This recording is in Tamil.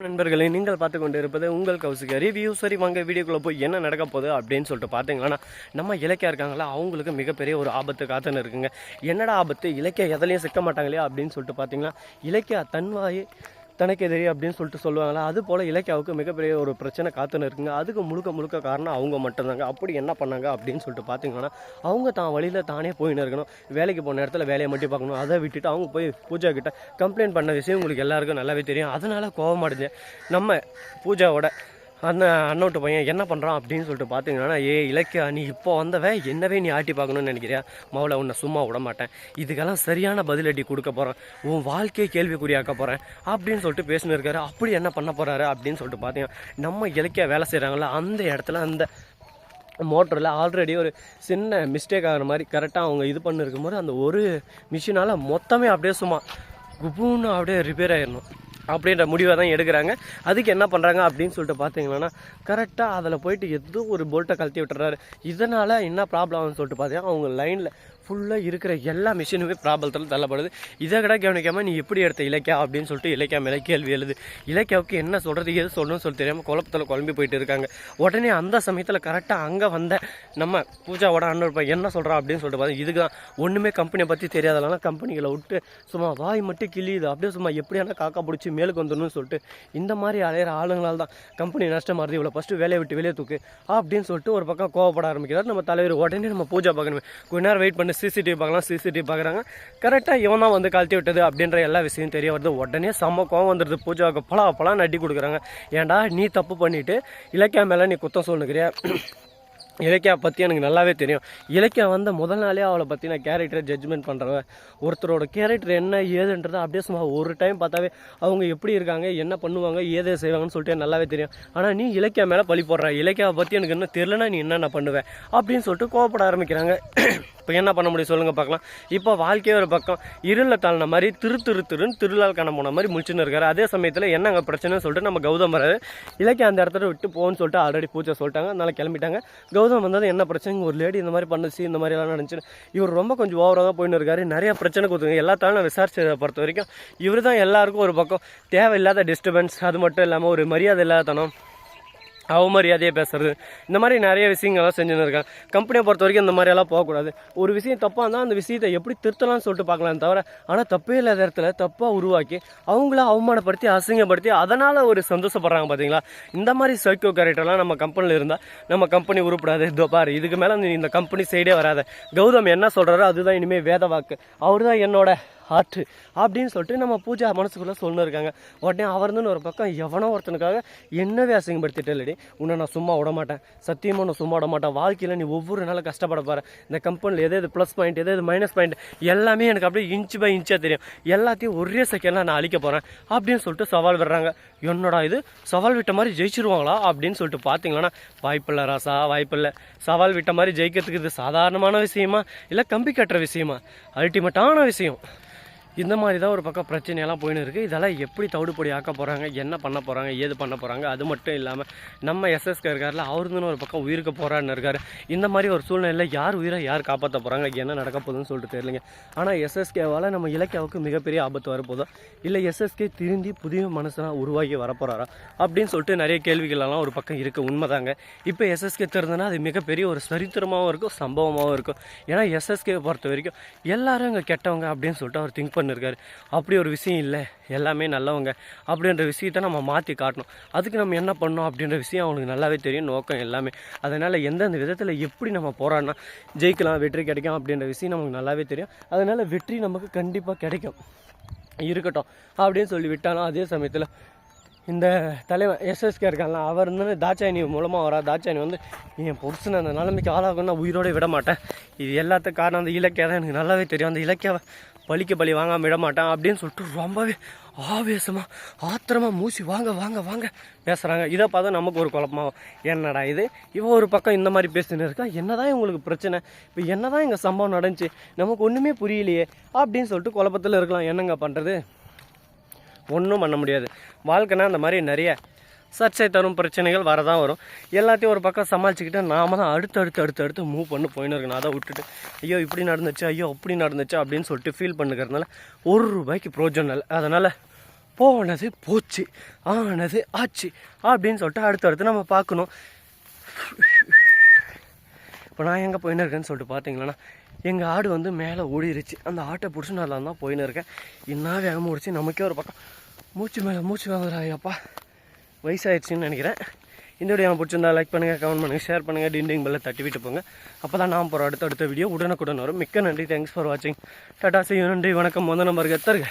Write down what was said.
நண்பர்களே நீங்கள் பார்த்து கொண்டு இருப்பது உங்கள் கவுசுக்கு ரிவ்யூ சரி வாங்க வீடியோக்குள்ளே போய் என்ன நடக்க போகுது அப்படின்னு சொல்லிட்டு பார்த்தீங்கன்னா நம்ம இலக்கியா இருக்காங்களா? அவங்களுக்கு மிகப்பெரிய ஒரு ஆபத்து காத்துன்னு இருக்குங்க. என்னடா ஆபத்து? இலக்கியா எதுலையும் சிக்க மாட்டாங்களே அப்படின்னு சொல்லிட்டு பார்த்தீங்கன்னா இலக்கியா தன்வாயே தனக்கு தெரியும் அப்படின்னு சொல்லிட்டு சொல்லுவாங்களா? அது போல் இலக்கியாவுக்கு மிகப்பெரிய ஒரு பிரச்சனை காத்துன்னு இருக்குங்க. அதுக்கு முழுக்க முழுக்க காரணம் அவங்க மட்டும்தாங்க. அப்படி என்ன பண்ணாங்க அப்படின்னு சொல்லிட்டு பார்த்தீங்கன்னா அவங்க தான் வழியில் தானே போயின்னு இருக்கணும். வேலைக்கு போன இடத்துல வேலையை மட்டும் பார்க்கணும். அதை விட்டுட்டு அவங்க போய் பூஜா கிட்ட கம்ப்ளைண்ட் பண்ண விஷயம் உங்களுக்கு எல்லாருக்கும் நல்லாவே தெரியும். அதனால் கோபமாடுது நம்ம பூஜாவோட அந்த அண்ணோட்டு பையன் என்ன பண்ணுறான் அப்படின்னு சொல்லிட்டு பார்த்தீங்கன்னா ஏ இலக்கியா நீ இப்போ வந்தவ என்னவே நீ ஆட்டி பார்க்கணும்னு நினைக்கிறியா? மவளை உன்னை சும்மா விட மாட்டேன். இதுக்கெல்லாம் சரியான பதிலடி கொடுக்க போகிறேன் உன் வாழ்க்கையை கேள்விக்குறியாக்க போகிறேன் அப்படின்னு சொல்லிட்டு பேசினிருக்காரு அப்படி என்ன பண்ண போகிறாரு அப்படின்னு சொல்லிட்டு பார்த்தீங்கன்னா நம்ம இலக்கியா வேலை செய்கிறாங்களா அந்த இடத்துல அந்த மோட்டரில் ஆல்ரெடி ஒரு சின்ன மிஸ்டேக் ஆகிற மாதிரி கரெக்டாக அவங்க இது பண்ணிருக்கும்போது அந்த ஒரு மிஷினால் மொத்தமே அப்படியே சும்மா குபுன்னு அப்படியே ரிப்பேர் ஆயிடணும். அப்படின்ற முடிவை தான் எடுக்கிறாங்க. அதுக்கு என்ன பண்ணுறாங்க அப்படின்னு சொல்லிட்டு பார்த்தீங்கன்னா கரெக்டாக அதில் போயிட்டு ஏதோ ஒரு போல்ட்டை கழட்டி விட்டுறாரு. இதனால் என்ன ப்ராப்ளம் ஆகும்னு சொல்லிட்டு பார்த்தீங்கன்னா அவங்க லைனில் ஃபுல்லாக இருக்கிற எல்லா மிஷினுமே ப்ராப்ளத்தில் தள்ளப்படுது. இதை கூட கவனிக்காமல் நீ எப்படி எடுத்த இலக்கியா அப்படின்னு சொல்லிட்டு இலக்கியா மேலே கேள்வி எழுது. இலக்கியாவுக்கு என்ன சொல்கிறது எது சொல்லணும்னு சொல்லி தெரியாமல் குழப்பத்தில் குழம்பி போயிட்டு இருக்காங்க. உடனே அந்த சமயத்தில் கரெக்டாக அங்கே வந்த நம்ம பூஜாவோட அண்ணன் என்ன சொல்கிறா அப்படின்னு சொல்லிட்டு பார்த்தா இதுக்கு தான் ஒன்றுமே கம்பெனியை பற்றி தெரியாதனால கம்பெனிகளை விட்டு சும்மா வாய் மட்டும் கிளியுது அப்படியே சும்மா எப்படியான காக்கா பிடிச்சி மேலுக்கு வந்துடணும்னு சொல்லிட்டு இந்த மாதிரி அலையிற ஆளுங்களால் தான் கம்பெனி நஷ்டமாறுது இவ்வளோ ஃபஸ்ட்டு வேலையை விட்டு வெளியே தூக்கு அப்படின்னு சொல்லிட்டு ஒரு பக்கம் கோவப்பட ஆரம்பிக்கிறார் நம்ம தலைவர். உடனே நம்ம பூஜா பார்க்கணுமே. கொஞ்ச நேரம் வெயிட் பண்ணி. சிசிடிவி பார்க்கலாம் சிசிடிவி பார்க்குறாங்க. கரெக்டாக இவன் தான் வந்து கழட்டி விட்டது அப்படின்ற எல்லா விஷயம் தெரிய வருது. உடனே செம்ம கோவம் வந்துடுது பூஜாவுக்கு பலா பழம் நட்டி கொடுக்குறாங்க. ஏன்டா நீ தப்பு பண்ணிவிட்டு இலக்கியா மேலே நீ குத்தம் சொல்லுக்கிறியா இலக்கியா பற்றி எனக்கு நல்லாவே தெரியும். இலக்கியா வந்த முதல் நாளே அவளை பற்றி நான் கேரக்டரை ஜட்ஜ்மெண்ட் பண்ணுறவன் ஒருத்தரோட கேரக்டர் என்ன ஏதுன்றதை அப்படியே சும்மா ஒரு டைம் பார்த்தாவே அவங்க எப்படி இருக்காங்க என்ன பண்ணுவாங்க ஏதே செய்வாங்கன்னு சொல்லிட்டு நல்லாவே தெரியும். ஆனால் நீ இலக்கியா மேலே பழி போடுற. இலக்கியாவை பற்றி எனக்கு இன்னும் தெரிலனா நீ என்னென்ன பண்ணுவேன் அப்படின்னு சொல்லிட்டு கோவப்பட ஆரம்பிக்கிறாங்க. இப்போ என்ன பண்ண முடியும் சொல்லுங்கள் பார்க்கலாம். இப்போ வாழ்க்கையே ஒரு பக்கம் இருளில் தாழ்ன மாதிரி திரு திரு திருன்னு திருநாள் காண போன மாதிரி முடிச்சுன்னு இருக்காரு. அதே சமயத்தில் என்னங்க பிரச்சனைன்னு சொல்லிட்டு நம்ம கௌதம் வராரு. இலக்கிய அந்த இடத்துல விட்டு போன்னு சொல்லிட்டு ஆல்ரெடி பூஜை சொல்லிட்டாங்க. அதனால் கிளம்பிட்டாங்க. கௌதம் வந்தது என்ன பிரச்சனை? ஒரு லேடி இந்த மாதிரி பண்ணுச்சு இந்த மாதிரிலாம் எல்லாம் நடந்துச்சு இவர் ரொம்ப கொஞ்சம் ஓவராக தான் போயின்னு இருக்காரு. நிறைய பிரச்சனை கொடுத்துங்க எல்லாத்தாலும் நான் விசாரிச்சதை பொறுத்த வரைக்கும் இவர் தான் எல்லாருக்கும் ஒரு பக்கம். தேவையில்லாத டிஸ்டர்பன்ஸ் அது மட்டும் இல்லாமல் ஒரு மரியாதை இல்லாதனம். அவமரியாதையாக பேசுறது. இந்த மாதிரி நிறைய விஷயங்கள்லாம் செஞ்சுன்னு இருக்காங்க. கம்பெனியை பொறுத்த வரைக்கும் இந்த மாதிரியெல்லாம் போகக்கூடாது. ஒரு விஷயம் தப்பாக இருந்தால் அந்த விஷயத்தை எப்படி திருத்தலாம்னு சொல்லிட்டு பார்க்கலாம் தவிர ஆனால் தப்பே இல்லாத இடத்துல தப்பாக உருவாக்கி அவங்கள அவமானப்படுத்தி அசிங்கப்படுத்தி அதனால் ஒரு சந்தோஷப்படுறாங்க பார்த்தீங்களா இந்த மாதிரி சைக்கோ கேரக்டர்லாம் நம்ம கம்பெனியில் இருந்தால் நம்ம கம்பெனி உருப்படாது. இதோ பாரு இதுக்கு மேலே நீ இந்த கம்பெனி சைடே வராத. கௌதம் என்ன சொல்கிறாரோ அதுதான் இனிமேல் வேத வாக்கு. அவர் தான் என்னோட ஹார்ட்டு அப்படின்னு சொல்லிட்டு நம்ம பூஜா மனசுக்குள்ளே சொல்லணும் இருக்காங்க. உடனே அவர்ந்துன்னு ஒரு பக்கம் எவனோ ஒருத்தனுக்காக என்னவே அசிங்கப்படுத்திட்டு இல்லடி. உன்னை நான் சும்மா விட மாட்டேன். சத்தியமாக நான் சும்மா விட மாட்டேன். வாழ்க்கையில் நீ ஒவ்வொரு நாளும் கஷ்டப்பட போகிற இந்த கம்பெனியில் எது எது ப்ளஸ் பாயிண்ட் எது எது மைனஸ் பாயிண்ட் எல்லாமே எனக்கு அப்படியே இன்ச் பை இன்ச்சாக தெரியும். எல்லாத்தையும் ஒரே செகண்டில் நான் அழிக்க போகிறேன் அப்படின்னு சொல்லிட்டு சவால் விடுறாங்க. என்னடா இது? சவால் விட்ட மாதிரி ஜெயிச்சிருவாங்களா அப்படின்னு சொல்லிட்டு பார்த்தீங்கன்னா வாய்ப்பில்லை ராசா வாய்ப்பில்லை சவால் விட்ட மாதிரி ஜெயிக்கிறதுக்கு இது சாதாரணமான விஷயமா? இல்லை கம்பி கட்டுற விஷயமா? அல்டிமேட்டான விஷயம். இந்த மாதிரி தான் ஒரு பக்கம் பிரச்சனையெல்லாம் போயின்னு இருக்குது இதெல்லாம் எப்படி தவிடுபொடி ஆக்க போகிறாங்க என்ன பண்ண போகிறாங்க ஏது பண்ண போகிறாங்க அது மட்டும் இல்லாமல் நம்ம எஸ்எஸ்கே இருக்கார்ல அவருந்துன்னு ஒரு பக்கம் உயிருக்கு போகிறான்னு இருக்காரு. இந்த மாதிரி ஒரு சூழ்நிலையில் யார் உயிரை யார் காப்பாற்ற போகிறாங்க என்ன நடக்க போகுதுன்னு சொல்லிட்டு தெரியலங்க. ஆனால் எஸ்எஸ்கேவால் நம்ம இலக்கியாவுக்கு மிகப்பெரிய ஆபத்து வரப்போதோ இல்லை எஸ்எஸ்கே திருந்தி புதிய மனுஷனாக உருவாகி வரப்போகிறாரா அப்படின்னு சொல்லிட்டு நிறைய கேள்விகளெல்லாம் ஒரு பக்கம் இருக்குது உண்மைதாங்க. இப்போ எஸ்எஸ்கே திறந்தனா அது மிகப்பெரிய ஒரு சரித்திரமாகவும் இருக்கும் சம்பவமாகவும் இருக்கும். ஏன்னா எஸ்எஸ்கே பொறுத்த வரைக்கும் எல்லாரும் இங்கே கெட்டவங்க அப்படின்னு சொல்லிட்டு அவர் திங்க் பண்ணியிருக்காரு அப்படி ஒரு விஷயம் இல்லை. எல்லாமே நல்லவங்க. அப்படின்ற விஷயத்தை நம்ம மாற்றி காட்டணும். அதுக்கு நம்ம என்ன பண்ணணும் அப்படின்ற விஷயம் அவனுக்கு நல்லாவே தெரியும் நோக்கம் எல்லாமே. அதனால் எந்தெந்த விதத்தில் எப்படி நம்ம போராடினா ஜெயிக்கலாம் வெற்றி கிடைக்கும் அப்படின்ற விஷயம் நமக்கு நல்லாவே தெரியும். அதனால் வெற்றி நமக்கு கண்டிப்பாக கிடைக்கும். இருக்கட்டும். அப்படின்னு சொல்லி விட்டாலும் அதே சமயத்தில் இந்த தலைவன் எஸ்எஸ்கே இருக்காங்களா அவர் வந்து தாட்சாயணி மூலமாக வரா தாட்சாயணி வந்து என் புருஷன் அந்த நிலைமைக்கு ஆளாகும் நான் உயிரோட விட மாட்டேன். இது எல்லாத்துக்கும் காரணம் அந்த இலக்கியா தான் எனக்கு நல்லாவே தெரியும். அந்த இலக்கியாவை பலிக்க பலி வாங்காமல் விட மாட்டான் அப்படின்னு சொல்லிட்டு ரொம்பவே ஆவேசமாக ஆத்திரமாக மூசி வாங்க வாங்க வாங்க பேசுகிறாங்க இதை பார்த்தா நமக்கு ஒரு குழப்பமாகும் என்னடா இது? இவன் ஒரு பக்கம் இந்த மாதிரி பேசின்னு இருக்கா? என்னதான் இவங்களுக்கு பிரச்சனை? இப்போ என்னதான் எங்கள் சம்பவம் நடந்துச்சு? நமக்கு ஒன்றுமே புரியலையே அப்படின்னு சொல்லிட்டு குழப்பத்தில் இருக்கலாம். என்னங்க பண்ணுறது ஒன்றும் பண்ண முடியாது. வாழ்க்கைனா அந்த மாதிரி நிறைய சர்ச்சை தரும் பிரச்சனைகள் வரதான் வரும். எல்லாத்தையும் ஒரு பக்கம் சமாளிச்சுக்கிட்டு நாம தான் அடுத்து அடுத்து அடுத்து அடுத்து மூவ் பண்ணி போயின்னு இருக்கணும். அதை விட்டுட்டு ஐயோ இப்படி நடந்துச்சு ஐயோ அப்படி நடந்துச்சு அப்படின்னு சொல்லிட்டு ஃபீல் பண்ணுக்கிறதுனால ஒரு ரூபாய்க்கு ப்ரோஜனம் இல்லை. அதனால் போனது போச்சு ஆனது ஆச்சு அப்படின்னு சொல்லிட்டு அடுத்து அடுத்து நம்ம பார்க்கணும். இப்போ நான் எங்கே போயின்னு இருக்கேன்னு சொல்லிட்டு பார்த்தீங்களன்னா எங்கள் ஆடு வந்து மேலே ஓடிருச்சு. அந்த ஆட்டை பிடிச்சி நல்லா தான் போயின்னு இருக்கேன். என்ன வேகமாக ஓடிச்சு நமக்கே ஒரு பக்கம் மூச்சு மேலே மூச்சு வாங்குறாயப்பா வயசாகிடுச்சின்னு நினைக்கிறேன். இந்த வீடியோ பிடிச்சிருந்தா லைக் பண்ணுங்கள் கமெண்ட் பண்ணுங்கள் ஷேர் பண்ணுங்கள் டிண்டிங் பெல்ல தட்டி விட்டு போங்க. அப்போ தான் நான் போகிற அடுத்த அடுத்த வீடியோ உடனுக்குடன் வரும். மிக்க நன்றி. தேங்க்ஸ் ஃபார் வாட்சிங் டாடா செய்யும் நன்றி. வணக்கம். முதல் நம்பருக்கு எத்தருங்க